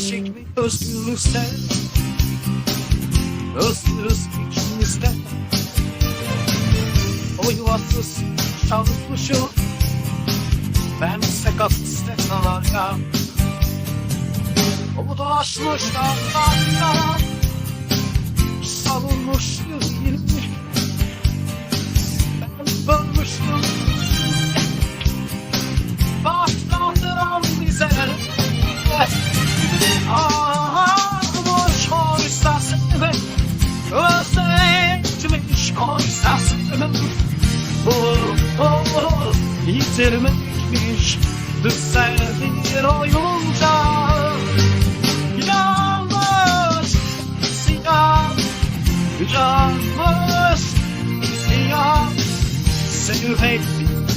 gülse Özlüyoruz ikimiz de O yuvasız çalışmışım Ben sakat istesalar ya O dolaşmış dağlarda. Savunmuş yüzünü. Ben bölmüştüm. Başlandıran bize. Ah, yitirmekmiş Güzel bir oyunca Yanlış siyah Yanlış siyah. Sevmek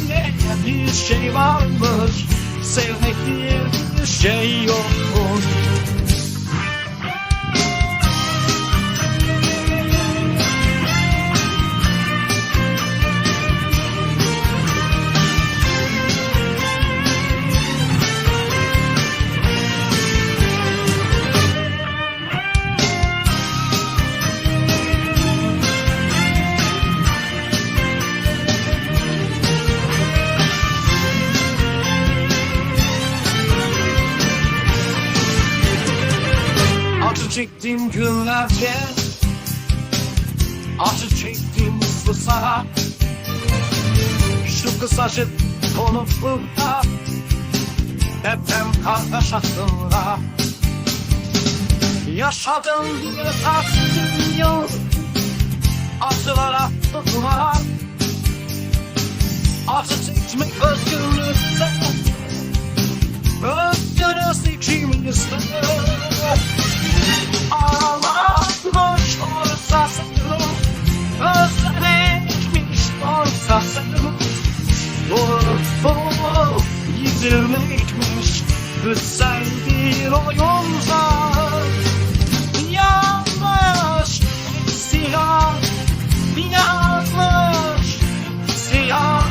diye bir şey varmış. Sevmek diye bir şey yokmuş çektiğim günlerce Acı çektiğim fırsat Şu kısacık konukluğunda Deprem kardeş aklımda. Yaşadım bir tatlım yıl Acılara tutmak Acı çekmek özgürlükte. Özgürüz ikimizde Güzel bir oyunsa Yanlış siyah Yanlış siyah.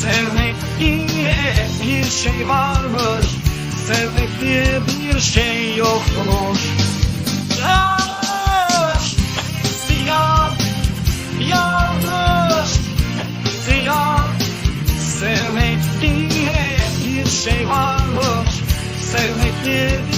Sevmek diye bir şey varmış Sevmek diye bir şey yokmuş. Yanlış Siyah Yanlış Siyah. Sevmek diye bir şey varmış Sevmek